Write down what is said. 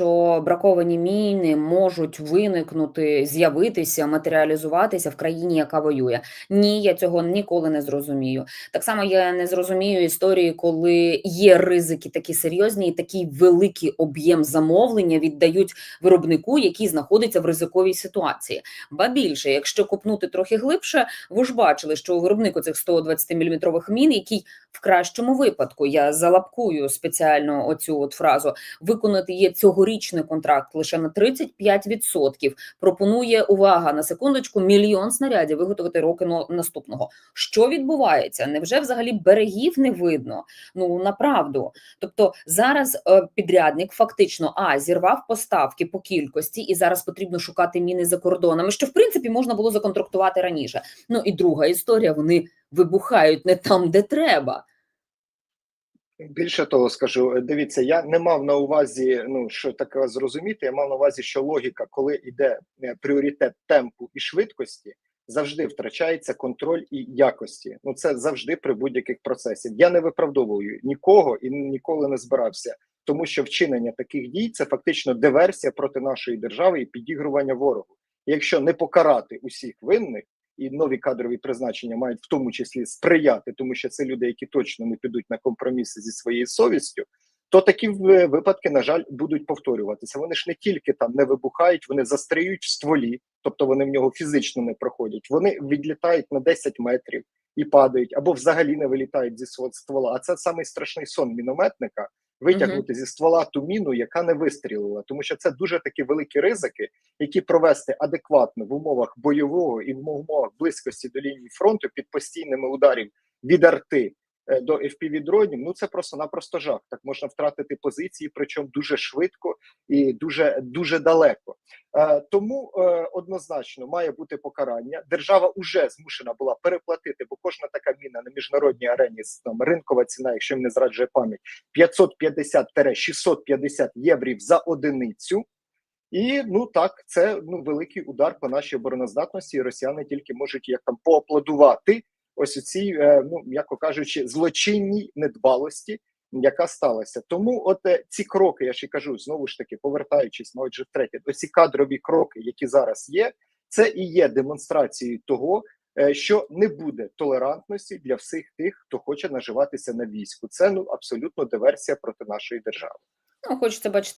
що браковані міни можуть виникнути, з'явитися, матеріалізуватися в країні, яка воює. Ні, я цього ніколи не зрозумію. Так само я не зрозумію історії, коли є ризики такі серйозні, і такий великий об'єм замовлення віддають виробнику, який знаходиться в ризиковій ситуації. Ба більше, якщо копнути трохи глибше, ви ж бачили, що у виробнику цих 120 мм мін, який в кращому випадку я залапкую спеціально оцю от фразу, виконати є цьогорічний контракт лише на 35%. Пропонує увага на секундочку мільйон снарядів виготовити роки но- наступного. Що відбувається? Невже взагалі берегів не видно? Ну направду. Тобто зараз е, підрядник фактично а зірвав поставки по кількості, і зараз потрібно шукати міни за кордонами, що в принципі можна було законтрактувати раніше. Ну і друга історія: вони вибухають не там, де треба. Більше того, скажу, е, дивіться, я не мав на увазі, ну що таке зрозуміти. Я мав на увазі, що логіка, коли йде е, пріоритет темпу і швидкості, завжди втрачається контроль і якості. Ну це завжди при будь-яких процесів. Я не виправдовую нікого і ніколи не збирався, тому що вчинення таких дій це фактично диверсія проти нашої держави і підігрування ворогу. Якщо не покарати усіх винних. І нові кадрові призначення мають в тому числі сприяти, тому що це люди, які точно не підуть на компроміси зі своєю совістю. То такі випадки, на жаль, будуть повторюватися. Вони ж не тільки там не вибухають, вони застряють в стволі, тобто вони в нього фізично не проходять. Вони відлітають на 10 метрів і падають, або взагалі не вилітають зі свого ствола. А це самий страшний сон мінометника витягнути зі ствола ту міну, яка не вистрілила, тому що це дуже такі великі ризики, які провести адекватно в умовах бойового і в умовах близькості до лінії фронту під постійними ударів від арти до fpv дронів. Ну це просто-напросто жах. Так можна втратити позиції, причому дуже швидко і дуже дуже далеко. Е, тому е, однозначно має бути покарання. Держава вже змушена була переплатити, бо кожна така міна на міжнародній арені там ринкова ціна, якщо мене зраджує пам'ять, 550-650 єврів за одиницю. І ну так, це ну великий удар по нашій обороноздатності. І росіяни тільки можуть як там поаплодувати ось у цій, е, ну м'яко кажучи, злочинній недбалості, яка сталася. Тому, от е, ці кроки, я і кажу, знову ж таки, повертаючись, мабуть, вже втретє, ось ці кадрові кроки, які зараз є, це і є демонстрацією того, е, що не буде толерантності для всіх тих, хто хоче наживатися на війську. Це ну абсолютно диверсія проти нашої держави. Ну, хочеться бачити